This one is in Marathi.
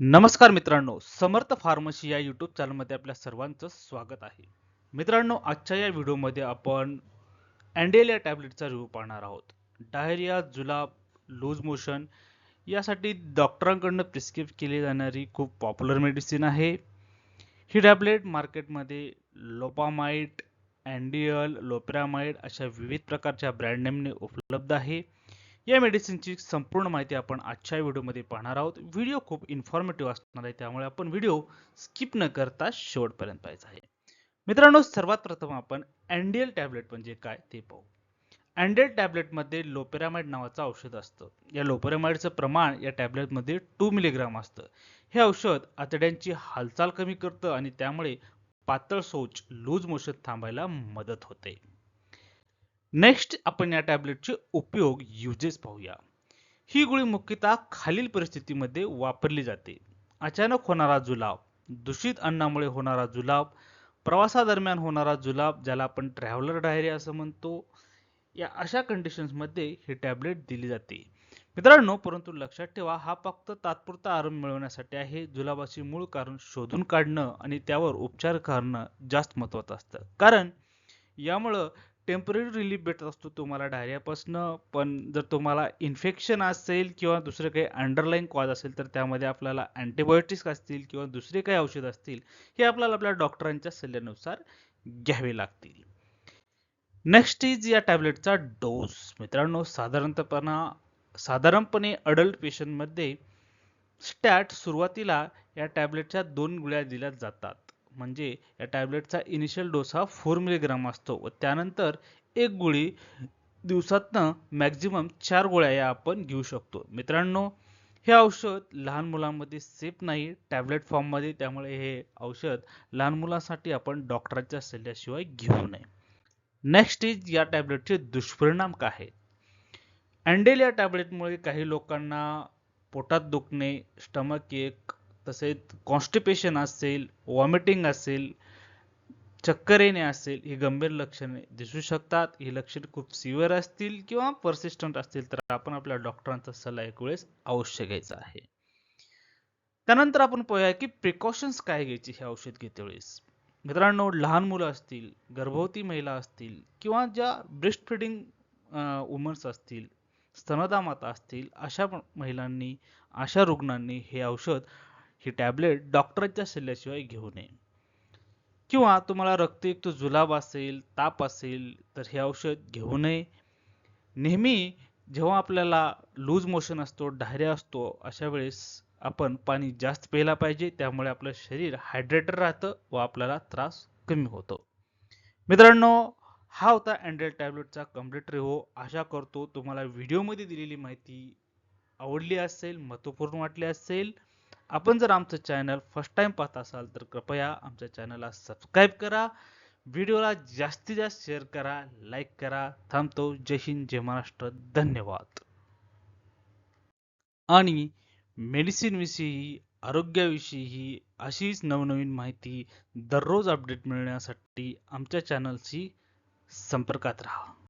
नमस्कार मित्रांनो समर्थ फार्मसी या यूट्यूब चॅनलमध्ये आपल्या सर्वांचं स्वागत आहे. मित्रांनो आजच्या या व्हिडिओमध्ये आपण अँडेल या टॅबलेटचा रिव्ह्यू पाहणार आहोत. डायरिया जुलाब लूज मोशन यासाठी डॉक्टरांकडनं प्रिस्क्रिप केली जाणारी खूप पॉप्युलर मेडिसिन आहे. ही टॅबलेट मार्केटमध्ये लोपामाइट अँडियल लोपॅमाइड अशा विविध प्रकारच्या ब्रँड नेमने उपलब्ध आहे. या मेडिसिनची संपूर्ण माहिती आपण आजच्या व्हिडिओमध्ये पाहणार आहोत. व्हिडिओ खूप इन्फॉर्मेटिव्ह असणार आहे त्यामुळे आपण व्हिडिओ स्किप न करता शेवटपर्यंत पाहायचा आहे. मित्रांनो सर्वात प्रथम आपण अँडियल टॅबलेट म्हणजे काय ते पाहू. अँडियल टॅबलेटमध्ये लोपेरामाइड नावाचं औषध असतं. या लोपेरामाइडचं प्रमाण या टॅबलेटमध्ये टू मिलीग्राम असतं. हे औषध आतड्यांची हालचाल कमी करतं आणि त्यामुळे पातळ शौच लूज मोशन थांबायला मदत होते. नेक्स्ट आपण या टॅबलेटचे उपयोग युजेस पाहूया. ही गोळी मुख्यतः खालील परिस्थितीमध्ये वापरली जाते. अचानक होणारा जुलाब दूषित अन्नामुळे होणारा जुलाब प्रवासादरम्यान होणारा जुलाब ज्याला आपण ट्रॅव्हलर डायरिया असं म्हणतो या अशा कंडिशन्समध्ये ही टॅबलेट दिली जाते. मित्रांनो परंतु लक्षात ठेवा हा फक्त तात्पुरता आराम मिळवण्यासाठी आहे. जुलाबाचे मूळ कारण शोधून काढणं आणि त्यावर उपचार करणं जास्त महत्वाचं असतं. कारण यामुळं टेंपररी रिलीफ भेटत असतो तुम्हाला डायरियापासनं पण जर तुम्हाला इन्फेक्शन असेल किंवा दुसरं काही अंडरलाईन कॉज असेल तर त्यामध्ये आपल्याला अँटीबायोटिक्स असतील किंवा दुसरे काही औषध असतील हे आपल्याला आपल्या डॉक्टरांच्या सल्ल्यानुसार घ्यावे लागतील. नेक्स्ट इज या टॅबलेटचा डोस मित्रांनो साधारणतपणा साधारणपणे अडल्ट पेशंटमध्ये स्टॅट सुरुवातीला या टॅबलेटच्या दोन गुळ्या दिल्या जातात. म्हणजे या टॅबलेटचा इनिशियल डोस हा फोर मिलीग्राम असतो व त्यानंतर एक गोळी दिवसातनं मॅक्झिमम चार गोळ्या या आपण घेऊ शकतो. मित्रांनो हे औषध लहान मुलांमध्ये सेफ नाही टॅबलेट फॉर्ममध्ये त्यामुळे हे औषध लहान मुलांसाठी आपण डॉक्टरांच्या सल्ल्याशिवाय घेऊ नये. नेक्स्ट इज या टॅबलेटचे दुष्परिणाम काय आहेत? अँडेल या टॅबलेटमुळे काही लोकांना पोटात दुखणे स्टमक एक तसेच कॉन्स्टिपेशन असेल वॉमिटिंग असेल चक्कर येणे असेल ही गंभीर लक्षणे दिसू शकतात. ही लक्षणे खूप सिव्हिअर असतील किंवा परसिस्टंट असतील तर आपण आपल्या डॉक्टरांचा सल्ला एक वेळेस अवश्य घ्यायचा आहे. त्यानंतर आपण पाहूया की प्रिकॉशन्स काय घ्यायची हे औषध घेते वेळेस. मित्रांनो लहान मुलं असतील गर्भवती महिला असतील किंवा ज्या ब्रेस्ट फिडिंग वुमन्स असतील स्तनदा माता असतील अशा महिलांनी अशा रुग्णांनी हे औषध ही टॅबलेट डॉक्टरांच्या सल्ल्याशिवाय घेऊ नये. किंवा तुम्हाला रक्तयुक्त जुलाब असेल ताप असेल तर हे औषध घेऊ नये. नेहमी जेव्हा आपल्याला लूज मोशन असतो डायरिया असतो अशा वेळेस आपण पाणी जास्त प्यायला पाहिजे. त्यामुळे आपलं शरीर हायड्रेटेड राहतं व आपल्याला त्रास कमी होतो. मित्रांनो हा होता अँड्रॉइड टॅबलेटचा कंप्लीट रिव्ह्यू. आशा करतो तुम्हाला व्हिडिओमध्ये दिलेली माहिती आवडली असेल महत्त्वपूर्ण वाटली असेल. आपण जर आमचं चॅनल फर्स्ट टाइम पाहत असाल तर कृपया आमच्या चॅनलला सबस्क्राईब करा. व्हिडिओला जास्तीत जास्त शेअर करा लाईक करा. थांबतो. जय हिंद जय महाराष्ट्र. धन्यवाद. आणि मेडिसिन विषयी आरोग्याविषयी अशीच नवनवीन माहिती दररोज अपडेट मिळण्यासाठी आमच्या चॅनलशी संपर्कात राहा.